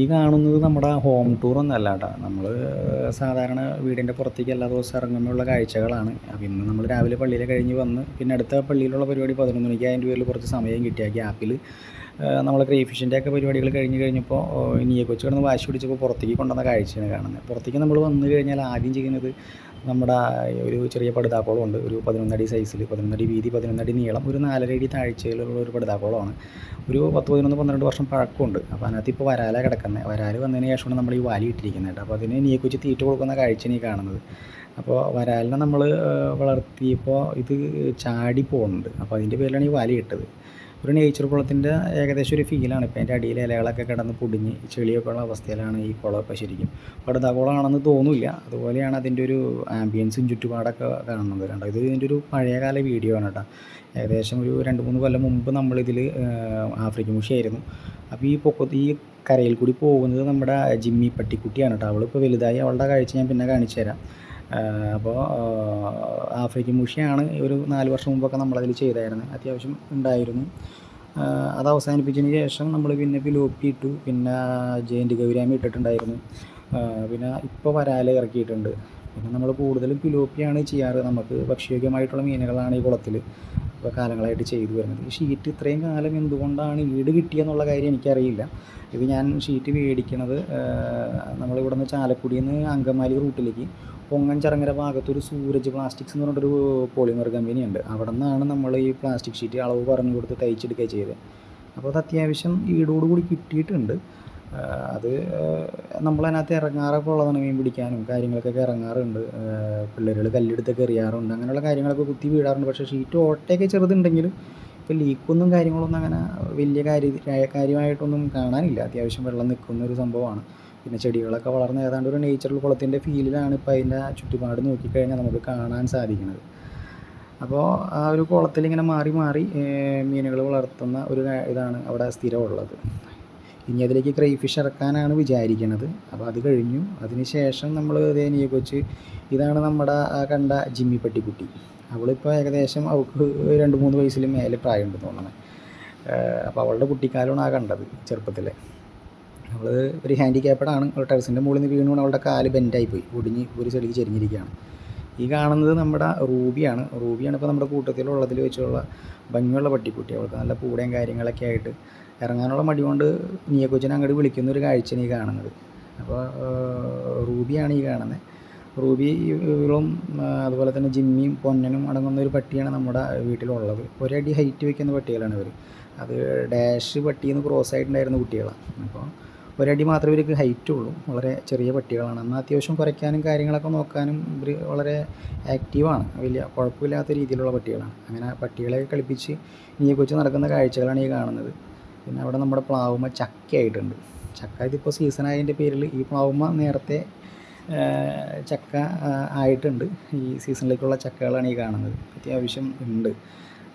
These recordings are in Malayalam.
ഈ കാണുന്നത് നമ്മുടെ ഹോം ടൂർ ഒന്നല്ല കേട്ടോ നമ്മൾ സാധാരണ വീടിന്റെ പുറത്തേക്ക് എല്ലാ ദിവസവും ഇറങ്ങുമ്പോഴുള്ള കാഴ്ചകളാണ്. പിന്നെ നമ്മൾ രാവിലെ പള്ളിയിൽ കഴിഞ്ഞ് വന്ന് പിന്നെ അടുത്ത പള്ളിയിലുള്ള പരിപാടി പതിനൊന്ന് മണിക്ക് അതിന്റെ പേരിൽ കുറച്ച് സമയം കിട്ടിയ ഗ്യാപ്പിൽ. നമ്മൾ ക്രീഫിഷിന്റെ ഒക്കെ പരിപാടികൾ കഴിഞ്ഞ് കഴിഞ്ഞപ്പോൾ നീയെ കൊച്ചു കിടന്ന് വാശി പിടിച്ചപ്പോൾ പുറത്തേക്ക് കൊണ്ടുവന്ന കാഴ്ചയാണ് കാണുന്നത്. പുറത്തേക്ക് നമ്മൾ വന്നു കഴിഞ്ഞാൽ ആദ്യം ചെയ്യുന്നത് നമ്മുടെ ഒരു ചെറിയ പടുതാക്കോളമുണ്ട് ഒരു പതിനൊന്നടി സൈസിൽ പതിനൊന്നടി വീതി പതിനൊന്നടി നീളം ഒരു നാലര അടി താഴ്ചയിലുള്ള ഒരു പടുതാക്കോളമാണ് ഒരു പത്ത് പതിനൊന്ന് പന്ത്രണ്ട് വർഷം പഴക്കമുണ്ട്. അപ്പോൾ അതിനകത്ത് ഇപ്പോൾ വരാല കിടക്കുന്നത് വരാൽ വന്നതിന് ശേഷമാണ് നമ്മൾ ഈ വാലി ഇട്ടിരിക്കുന്നത് കേട്ടോ. അപ്പോൾ അതിന് നീക്കുച്ച് തീറ്റ് കൊടുക്കുന്ന കാഴ്ചയാണ് ഈ കാണുന്നത്. അപ്പോൾ വരാലിനെ നമ്മൾ വളർത്തിയപ്പോൾ ഇത് ചാടി പോകുന്നുണ്ട് അപ്പോൾ അതിന്റെ പേരിലാണ് ഈ വാലി ഇട്ടത്. ഒരു നേച്ചർ കുളത്തിന്റെ ഏകദേശം ഒരു ഫീലാണ് ഇപ്പോൾ അതിന്റെ അടിയിൽ ഇലകളൊക്കെ കിടന്ന് പൊടിഞ്ഞ് ചെളിയൊക്കെ ഉള്ള അവസ്ഥയിലാണ് ഈ കുളമൊക്കെ ശരിക്കും. പടുത കുളമാണെന്ന് തോന്നില്ല. അതുപോലെയാണ് അതിന്റെ ഒരു ആംബിയൻസും ചുറ്റുപാടൊക്കെ കാണുന്നത്. കണ്ടോ? ഇത് ഇതിന്റെ ഒരു പഴയകാല വീഡിയോ ആണ് കേട്ടോ. ഏകദേശം ഒരു രണ്ട് മൂന്ന് കൊല്ലം മുമ്പ് നമ്മളിതിൽ ആഫ്രിക്കൻ മുഷിയായിരുന്നു. അപ്പോൾ ഈ പൊക്കത്ത് ഈ കരയിൽ കൂടി പോകുന്നത് നമ്മുടെ ജിമ്മി പട്ടിക്കുട്ടിയാണ് കേട്ടോ. അവളിപ്പോൾ വലുതായി. അവളുടെ കാഴ്ച ഞാൻ പിന്നെ കാണിച്ചു തരാം അപ്പോൾ ആഫ്രിക്കൻ മുഷിയാണ് ഒരു നാല് വർഷം മുമ്പൊക്കെ നമ്മളതിൽ ചെയ്തായിരുന്നു. അത്യാവശ്യം ഉണ്ടായിരുന്നു. അത് അവസാനിപ്പിച്ചതിന് ശേഷം നമ്മൾ പിന്നെ പിലോപ്പി ഇട്ടു. പിന്നെ ജയന്റ് ഗൗരാമി ഇട്ടിട്ടുണ്ടായിരുന്നു. പിന്നെ ഇപ്പോൾ വരാൽ ഇറക്കിയിട്ടുണ്ട്. പിന്നെ നമ്മൾ കൂടുതലും പിലോപ്പിയാണ് ചെയ്യാറ് നമുക്ക്. ഭക്ഷ്യയോഗ്യമായിട്ടുള്ള മീനുകളാണ് ഈ കുളത്തിൽ ഇപ്പോൾ കാലങ്ങളായിട്ട് ചെയ്തു വരുന്നത്. ഈ ഷീറ്റ് ഇത്രയും കാലം എന്തുകൊണ്ടാണ് ഈട് കിട്ടിയെന്നുള്ള കാര്യം എനിക്കറിയില്ല. ഇത് ഞാൻ ഷീറ്റ് മേടിക്കണത് നമ്മളിവിടെ നിന്ന് ചാലക്കുടിയിൽ നിന്ന് അങ്കമാലി റൂട്ടിലേക്ക് പൊങ്ങൻ ചറങ്ങര ഭാഗത്തൊരു സൂരജ് പ്ലാസ്റ്റിക്സ് എന്ന് പറഞ്ഞിട്ടൊരു പോളിമർ കമ്പനിയുണ്ട് അവിടെ നിന്നാണ് നമ്മൾ ഈ പ്ലാസ്റ്റിക് ഷീറ്റ് അളവ് പറഞ്ഞു കൊടുത്ത് തയ്ച്ചെടുക്കുക ചെയ്തത് അപ്പോൾ അത് അത്യാവശ്യം ഈടോടുകൂടി കിട്ടിയിട്ടുണ്ട്. അത് നമ്മളതിനകത്ത് ഇറങ്ങാറൊക്കെ ഉള്ളതാണ് മീൻ പിടിക്കാനും കാര്യങ്ങൾക്കൊക്കെ ഇറങ്ങാറുണ്ട്. പിള്ളേരുകൾ കല്ലെടുത്തൊക്കെ എറിയാറുണ്ട്. അങ്ങനെയുള്ള കാര്യങ്ങളൊക്കെ കുത്തി വീഴാറുണ്ട്. പക്ഷേ ഷീറ്റ് ഓട്ടയൊക്കെ ചെറുതുണ്ടെങ്കിലും ഇപ്പോൾ ലീക്കൊന്നും കാര്യങ്ങളൊന്നും അങ്ങനെ വലിയ കാര്യ കാര്യമായിട്ടൊന്നും കാണാനില്ല. അത്യാവശ്യം വെള്ളം നിൽക്കുന്ന ഒരു സംഭവമാണ്. പിന്നെ ചെടികളൊക്കെ വളർന്ന് ഏതാണ്ട് ഒരു നേച്ചറൽ കുളത്തിന്റെ ഫീലിലാണ് ഇപ്പോൾ അതിന്റെ ചുറ്റുപാട് നോക്കിക്കഴിഞ്ഞാൽ നമുക്ക് കാണാൻ സാധിക്കുന്നത്. അപ്പോൾ ആ ഒരു കുളത്തിൽ ഇങ്ങനെ മാറി മാറി മീനുകൾ വളർത്തുന്ന ഒരു ഇതാണ് അവിടെ സ്ഥിരമുള്ളത്. ഇനി അതിലേക്ക് ക്രൈ ഫിഷ് ഇറക്കാനാണ് വിചാരിക്കുന്നത് അപ്പോൾ അത് കഴിഞ്ഞു. അതിന് ശേഷം നമ്മൾ തേനിയെ കൊച്ച് ഇതാണ് നമ്മുടെ കണ്ട ജിമ്മി പട്ടിക്കുട്ടി. അവളിപ്പോൾ ഏകദേശം അവൾക്ക് രണ്ട് മൂന്ന് വയസ്സിൽ മേലെ പ്രായമുണ്ട് തോന്നണേ. അപ്പോൾ അവളുടെ കുട്ടിക്കാലമാണ് ആ കണ്ടത് ചെറുപ്പത്തിൽ അവൾ ഒരു ഹാൻഡിക്യാപ്പഡാണ് അവൾ ടെറസിന്റെ മുകളിൽ നിന്ന് വീണു. അവളുടെ കാൽ ബെൻഡായി പോയി. ഒടിഞ്ഞ് ഒരു ചെടിക്ക് ചെരിഞ്ഞിരിക്കുകയാണ്. ഈ കാണുന്നത് നമ്മുടെ റൂബിയാണ്. റൂബിയാണ് ഇപ്പോൾ നമ്മുടെ കൂട്ടത്തിലുള്ളതിൽ വെച്ചുള്ള ഭംഗിയുള്ള പട്ടിക്കുട്ടി. അവൾക്ക് നല്ല പൂടയും കാര്യങ്ങളൊക്കെ ആയിട്ട് ഇറങ്ങാനുള്ള മടി കൊണ്ട് നീയെ കൊച്ചിനെ അങ്ങോട്ട് വിളിക്കുന്ന ഒരു കാഴ്ചയാണ് ഈ കാണുന്നത്. അപ്പോൾ റൂബിയാണ് ഈ കാണുന്നത് റൂബി ഇവളും അതുപോലെ തന്നെ ജിമ്മിയും പൊന്നനും അടങ്ങുന്ന ഒരു പട്ടിയാണ് നമ്മുടെ വീട്ടിലുള്ളത്. ഒരടി ഹൈറ്റ് വയ്ക്കുന്ന പട്ടികളാണ് ഇവർ അത് ഡാഷ് പട്ടിയിൽ നിന്ന് ക്രോസ് ആയിട്ടുണ്ടായിരുന്ന കുട്ടികളാണ്. അപ്പോൾ ഒരടി മാത്രമേ ഇവർക്ക് ഹൈറ്റ് ഉള്ളൂ. വളരെ ചെറിയ പട്ടികളാണ്. എന്നാൽ അത്യാവശ്യം കുറയ്ക്കാനും കാര്യങ്ങളൊക്കെ നോക്കാനും ഇവർ വളരെ ആക്റ്റീവാണ് വലിയ കുഴപ്പമില്ലാത്ത രീതിയിലുള്ള പട്ടികളാണ്. അങ്ങനെ പട്ടികളെ കളിപ്പിച്ച് ഇനിയെ കുറിച്ച് നടക്കുന്ന കാഴ്ചകളാണ് ഈ കാണുന്നത്. പിന്നെ അവിടെ നമ്മുടെ പ്ലാവുമ്മ ചക്കയായിട്ടുണ്ട്. ചക്ക ഇതിപ്പോൾ സീസണായതിന്റെ പേരിൽ ഈ പ്ലാവുമ്മ നേരത്തെ ചക്ക ആയിട്ടുണ്ട്. ഈ സീസണിലേക്കുള്ള ചക്കകളാണ് ഈ കാണുന്നത്. അത്യാവശ്യം ഉണ്ട്.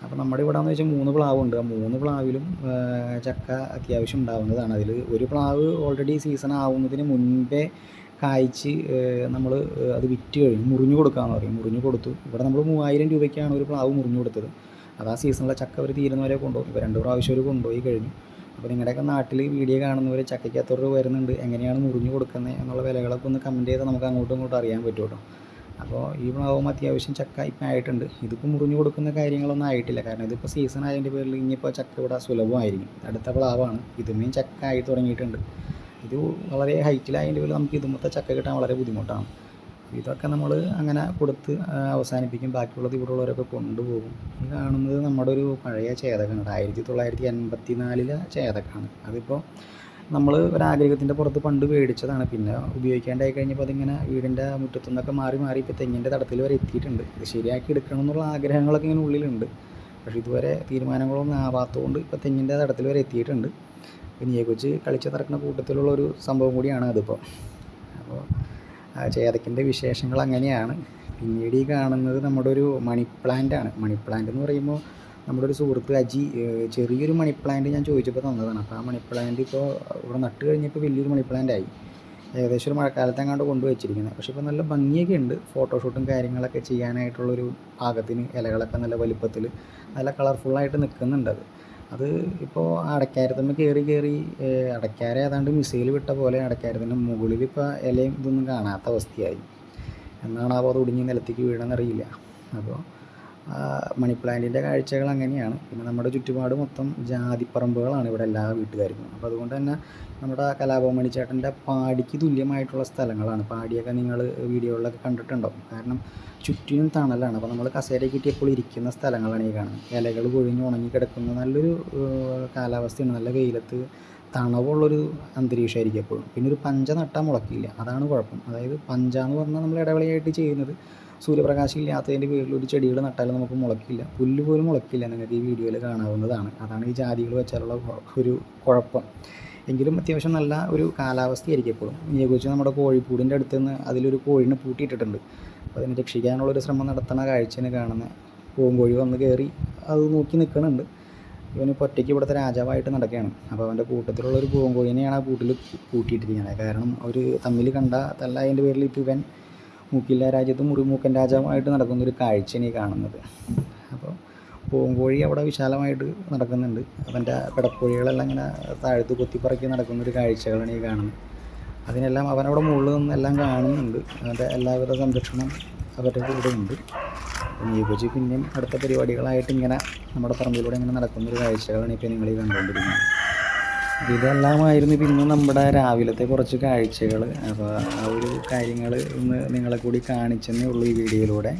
അപ്പോൾ നമ്മുടെ ഇവിടെ എന്ന് വെച്ചാൽ മൂന്ന് പ്ലാവുണ്ട്. ആ മൂന്ന് പ്ലാവിലും ചക്ക അത്യാവശ്യം ഉണ്ടാവുന്നതാണ്. അതിൽ ഒരു പ്ലാവ് ഓൾറെഡി സീസൺ ആവുന്നതിന് മുൻപേ കായ്ച്ച് നമ്മൾ അത് വിറ്റ് കഴിഞ്ഞു. മുറിഞ്ഞു കൊടുക്കാമെന്ന് പറയും. മുറിഞ്ഞു കൊടുത്തു. ഇവിടെ നമ്മൾ മൂവായിരം രൂപയ്ക്കാണ് ഒരു പ്ലാവ് മുറിഞ്ഞു കൊടുത്തത്. അത് ആ സീസണിലെ ചക്ക അവർ തീരുന്നവരെ കൊണ്ടുപോകും ഇപ്പോൾ രണ്ട് പ്രാവശ്യം അവർ കൊണ്ടുപോയി കഴിഞ്ഞു. അപ്പോൾ നിങ്ങളുടെയൊക്കെ നാട്ടിൽ വീഡിയോ കാണുന്നവർ ചക്കയ്ക്ക് രൂപ വരുന്നുണ്ട്? എങ്ങനെയാണ് മുറിഞ്ഞു കൊടുക്കുന്നത് എന്നുള്ള വിലകളൊക്കെ ഒന്ന് കമന്റ് ചെയ്താൽ നമുക്ക് അങ്ങോട്ടും ഇങ്ങോട്ടും അറിയാൻ പറ്റും കേട്ടോ അപ്പോൾ ഈ പ്ലാവും അത്യാവശ്യം ചക്ക ഇപ്പം ആയിട്ടുണ്ട് ഇതിപ്പോൾ മുറിഞ്ഞു കൊടുക്കുന്ന കാര്യങ്ങളൊന്നും ആയിട്ടില്ല. കാരണം ഇതിപ്പോൾ സീസൺ ആയതിന്റെ പേരിൽ ഇനിയിപ്പോൾ ചക്ക ഇവിടെ സുലഭമായിരിക്കും. അടുത്ത പ്ലാവാണ് ഇതുമേയും ചക്ക ആയി തുടങ്ങിയിട്ടുണ്ട്. ഇത് വളരെ ഹൈറ്റിലായതിന്റെ പേരിൽ നമുക്ക് ഇതുമത്തെ ചക്ക കിട്ടാൻ വളരെ ബുദ്ധിമുട്ടാണ്. ഇതൊക്കെ നമ്മൾ അങ്ങനെ കൊടുത്ത് അവസാനിപ്പിക്കും. ബാക്കിയുള്ളത് ഇവിടെ ഉള്ളവരൊക്കെ കൊണ്ടുപോകും. ഈ കാണുന്നത് നമ്മുടെ ഒരു പഴയ ചേതകമാണ് ആയിരത്തി തൊള്ളായിരത്തി എൺപത്തി നാലിലെ ചേതക്കാണ് അതിപ്പോൾ നമ്മൾ ഒരാഗ്രഹത്തിന്റെ പുറത്ത് പണ്ട് മേടിച്ചതാണ് പിന്നെ ഉപയോഗിക്കാണ്ടായി കഴിഞ്ഞപ്പോൾ അതിങ്ങനെ വീടിന്റെ മുറ്റത്തു നിന്നൊക്കെ മാറി മാറി ഇപ്പോൾ തെങ്ങിന്റെ തടത്തിൽ വരെ എത്തിയിട്ടുണ്ട്. ഇത് ശരിയാക്കി എടുക്കണം എന്നുള്ള ആഗ്രഹങ്ങളൊക്കെ ഇങ്ങനെ ഉള്ളിലുണ്ട്. പക്ഷേ ഇതുവരെ തീരുമാനങ്ങളൊന്നും ആവാത്തതുകൊണ്ട് ഇപ്പോൾ തെങ്ങിന്റെ തടത്തിൽ വരെ എത്തിയിട്ടുണ്ട്. കൊച്ച് കളിച്ച് നടക്കുന്ന കൂട്ടത്തിലുള്ള ഒരു സംഭവം കൂടിയാണ് അതിപ്പോൾ അപ്പോൾ ചേതക്കിന്റെ വിശേഷങ്ങൾ അങ്ങനെയാണ്. പിന്നീട് ഈ കാണുന്നത് നമ്മുടെ ഒരു മണി പ്ലാന്റ് ആണ്. മണി പ്ലാന്റ് എന്ന് പറയുമ്പോൾ നമ്മുടെ ഒരു സുഹൃത്ത് അജി ചെറിയൊരു മണി പ്ലാന്റ് ഞാൻ ചോദിച്ചപ്പോൾ തന്നതാണ്. അപ്പോൾ ആ മണി പ്ലാന്റ് ഇപ്പോൾ ഇവിടെ നട്ട് കഴിഞ്ഞപ്പോൾ വലിയൊരു മണി പ്ലാന്റ് ആയി. ഏകദേശം ഒരു മഴക്കാലത്ത് അങ്ങോട്ട് കൊണ്ടുവച്ചിരിക്കുന്നത് പക്ഷേ ഇപ്പോൾ നല്ല ഭംഗിയൊക്കെ ഉണ്ട്. ഫോട്ടോഷൂട്ടും കാര്യങ്ങളൊക്കെ ചെയ്യാനായിട്ടുള്ളൊരു പാകത്തിന് ഇലകളൊക്കെ നല്ല വലിപ്പത്തിൽ നല്ല കളർഫുള്ളായിട്ട് നിൽക്കുന്നുണ്ട് അത്. അത് ഇപ്പോൾ അടക്കാരത്തമ്മ കയറി കയറി അടക്കാര ഏതാണ്ട് മിസൈൽ വിട്ട പോലെ അടയ്ക്കാരത്തിന്റെ മുകളിൽ ഇപ്പോൾ ഇലയും ഇതൊന്നും കാണാത്ത അവസ്ഥയായി. എന്നാണ് അപ്പോൾ അത് ഒടിഞ്ഞ് നിലത്തേക്ക് വീഴണമെന്നറിയില്ല അപ്പോൾ മണി പ്ലാന്റിന്റെ കാഴ്ചകൾ അങ്ങനെയാണ്. പിന്നെ നമ്മുടെ ചുറ്റുപാട് മൊത്തം ജാതിപ്പറമ്പുകളാണ് ഇവിടെ എല്ലാ വീട്ടുകാർക്കും. അപ്പോൾ അതുകൊണ്ട് തന്നെ നമ്മുടെ കലാഭവൻ മണിച്ചേട്ടന്റെ പാടിക്ക് തുല്യമായിട്ടുള്ള സ്ഥലങ്ങളാണ്. പാടിയൊക്കെ നിങ്ങൾ വീഡിയോകളിലൊക്കെ കണ്ടിട്ടുണ്ടാവും. കാരണം ചുറ്റിനും തണലാണ്. അപ്പോൾ നമ്മൾ കസേര കിട്ടിയപ്പോൾ ഇരിക്കുന്ന സ്ഥലങ്ങളാണ് ഈ കാണുന്നത്. ഇലകൾ കൊഴിഞ്ഞ് ഉണങ്ങി കിടക്കുന്ന നല്ലൊരു കാലാവസ്ഥയാണ്. നല്ല വെയിലത്ത് തണവുള്ളൊരു അന്തരീക്ഷമായിരിക്കും എപ്പോഴും. പിന്നെ ഒരു പഞ്ച നട്ടാൽ മുളക്കില്ല അതാണ് കുഴപ്പം. അതായത് പഞ്ച എന്ന് പറഞ്ഞാൽ നമ്മൾ ഇടവേളയായിട്ട് ചെയ്യുന്നത് സൂര്യപ്രകാശം ഇല്ലാത്തതിന്റെ പേരിൽ ഒരു ചെടികൾ നട്ടാലും നമുക്ക് മുളക്കില്ല പുല്ല് പോലും മുളക്കില്ല നിങ്ങൾക്ക് ഈ വീഡിയോയിൽ കാണാവുന്നതാണ്. അതാണ് ഈ ജാതികൾ വെച്ചാലുള്ള ഒരു കുഴപ്പം. എങ്കിലും അത്യാവശ്യം നല്ല ഒരു കാലാവസ്ഥയായിരിക്കും എപ്പോഴും ഇതിനെക്കുറിച്ച് നമ്മുടെ കോഴിപ്പൂടിന്റെ അടുത്ത് നിന്ന് അതിലൊരു കോഴിനെ പൂട്ടിയിട്ടിട്ടുണ്ട്. അപ്പോൾ അതിനെ രക്ഷിക്കാനുള്ളൊരു ശ്രമം നടത്തുന്ന കാഴ്ചയാണ് കാണുന്നത് പൂങ്കോഴി വന്ന് കയറി അത് നോക്കി നിൽക്കുന്നുണ്ട് ഇവനിപ്പോൾ ഒറ്റയ്ക്ക് ഇവിടുത്തെ രാജാവായിട്ട് നടക്കുകയാണ്. അപ്പോൾ അവന്റെ കൂട്ടത്തിലുള്ള ഒരു പൂങ്കോഴിനെയാണ് ആ കൂട്ടിൽ കൂട്ടിയിട്ടിരിക്കുന്നത്. കാരണം അവർ തമ്മിൽ കണ്ട തല്ല അതിന്റെ പേരിൽ ഇപ്പോൾ ഇവൻ മൂക്കില്ല രാജ്യത്ത് മുറിമൂക്കൻ രാജാവായിട്ട് നടക്കുന്നൊരു കാഴ്ചയാണ് ഈ കാണുന്നത്. അപ്പോൾ പൂങ്കോഴി അവിടെ വിശാലമായിട്ട് നടക്കുന്നുണ്ട്. അവന്റെ പിടക്കോഴികളെല്ലാം ഇങ്ങനെ താഴ്ത്ത് കൊത്തിപ്പറക്കി നടക്കുന്നൊരു കാഴ്ചകളാണ് ഈ കാണുന്നത്. അതിനെല്ലാം അവനവിടെ മുകളിൽ നിന്ന് എല്ലാം കാണുന്നുണ്ട്. അവന്റെ എല്ലാവിധ സംരക്ഷണം അവരുടെ കൂടെ ഉണ്ട്. നീകൊച്ചി പിന്നെയും അടുത്ത പരിപാടികളായിട്ട് ഇങ്ങനെ നമ്മുടെ പറമ്പിലൂടെ ഇങ്ങനെ നടക്കുന്നൊരു കാഴ്ചകളാണ് ഇപ്പോൾ നിങ്ങൾ കണ്ടുകൊണ്ടിരിക്കുന്നത്. ഇതെല്ലാമായിരുന്നു പിന്നെ നമ്മുടെ രാവിലത്തെ കുറച്ച് കാഴ്ചകൾ അപ്പോൾ ആ ഒരു കാര്യങ്ങൾ ഒന്ന് നിങ്ങളെ കൂടി കാണിച്ചെന്നേ ഉള്ളൂ ഈ വീഡിയോയിലൂടെ.